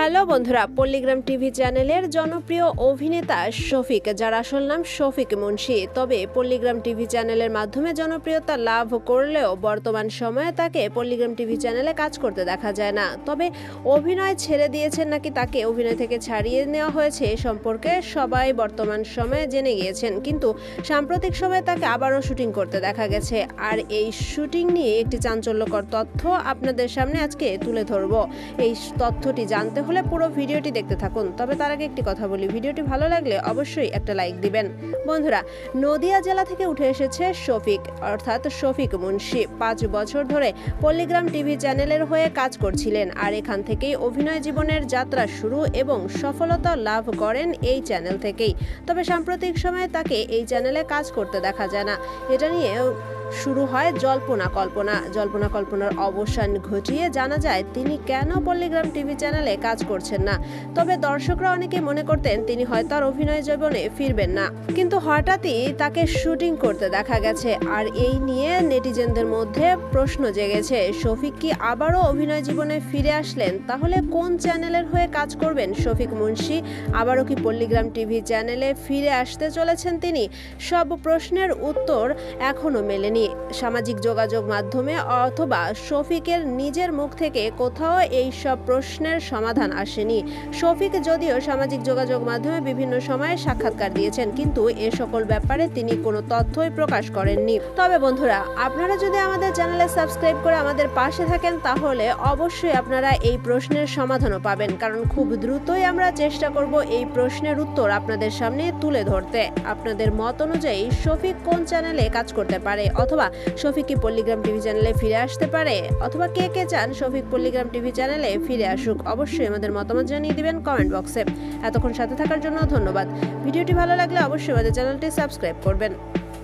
Hello বন্ধুরা, পল্লিগ্রাম TV চ্যানেলের জনপ্রিয় অভিনেতা শফিক, যার আসল নাম শফিক মুন্সি। তবে পল্লিগ্রাম টিভি চ্যানেলের মাধ্যমে জনপ্রিয়তা লাভ করলেও বর্তমান সময়ে তাকে পল্লিগ্রাম টিভি চ্যানেলে কাজ করতে দেখা যায় না। তবে অভিনয় ছেড়ে দিয়েছেন নাকি তাকে অভিনয় থেকে ছাড়িয়ে নেওয়া হয়েছে এ সম্পর্কে সবাই বর্তমান সময়ে জেনে গিয়েছেন। কিন্তু সাম্প্রতিক সময়ে তাকে আবারও শুটিং করতে দেখা গেছে। আর এই শুটিং নিয়ে একটি চাঞ্চল্যকর তথ্য আপনাদের সামনে আজকে তুলে ধরব। এই তথ্যটি জানতে হলে পুরো ভিডিওটি দেখতে থাকুন। তবে তার আগে একটি কথা বলি। ভিডিওটি ভালো লাগলে অবশ্যই একটা লাইক দিবেন। বন্ধুরা, নদিয়া জেলা থেকে উঠে এসেছে শফিক, অর্থাৎ শফিক মুন্সি। পাঁচ বছর ধরে পল্লিগ্রাম টিভি চ্যানেলের হয়ে কাজ করছিলেন আর এখান থেকেই অভিনয় জীবনের যাত্রা শুরু এবং সফলতা লাভ করেন এই চ্যানেল থেকেই। তবে সাম্প্রতিক সময়ে তাকে এই চ্যানেলে কাজ করতে দেখা যায় না। এটা নিয়ে শুরু হয় জল্পনা কল্পনা। জল্পনা কল্পনার অবসান ঘটিয়ে জানা যায়, তিনি কেন পল্লিগ্রাম টিভি চ্যানেলে কাজ করছেন না। তবে দর্শকরা অনেকে মনে করতেন তিনি হয়তো আর অভিনয় জীবনে ফিরবেন না। কিন্তু হঠাৎই তাকে শুটিং করতে দেখা গেছে। আর এই নিয়ে নেটিজেনদের মধ্যে প্রশ্ন জেগেছে, শফিক কি আবারও অভিনয় জীবনে ফিরে আসলেন? তাহলে কোন চ্যানেলের হয়ে কাজ করবেন শফিক মুন্সি? আবারও কি পল্লিগ্রাম টিভি চ্যানেলে ফিরে আসতে চলেছেন তিনি? সব প্রশ্নের উত্তর এখনও মেলেনি। সামাজিক যোগাযোগ মাধ্যমে অথবা শফিকের নিজের মুখ থেকে কোথাও এই সব প্রশ্নের সমাধান আসেনি। শফিক যদিও সামাজিক যোগাযোগ মাধ্যমে বিভিন্ন সময়ে সাক্ষাৎকার দিয়েছেন, কিন্তু এ সকল ব্যাপারে তিনি কোনো তথ্যই প্রকাশ করেননি। তবে বন্ধুরা, আপনারা যদি আমাদের চ্যানেলে সাবস্ক্রাইব করে আমাদের পাশে থাকেন, তাহলে অবশ্যই আপনারা এই প্রশ্নের সমাধানও পাবেন, কারণ খুব দ্রুতই আমরা চেষ্টা করব এই প্রশ্নের উত্তর আপনাদের সামনে তুলে ধরতে। আপনাদের মত অনুযায়ী, শফিক কোন চ্যানেলে কাজ করতে পারে? অথবা শফিক কি পল্লিগ্রাম টিভি চ্যানেলে ফিরে আসতে পারে? অথবা কে কে চান শফিক পল্লিগ্রাম টিভি চ্যানেলে ফিরে আসুক? অবশ্যই আমাদের মতামত জানিয়ে দিবেন কমেন্ট বক্সে। এতক্ষণ সাথে থাকার জন্য ধন্যবাদ। ভিডিওটি ভালো লাগলে অবশ্যই আমাদের চ্যানেলটি সাবস্ক্রাইব করবেন।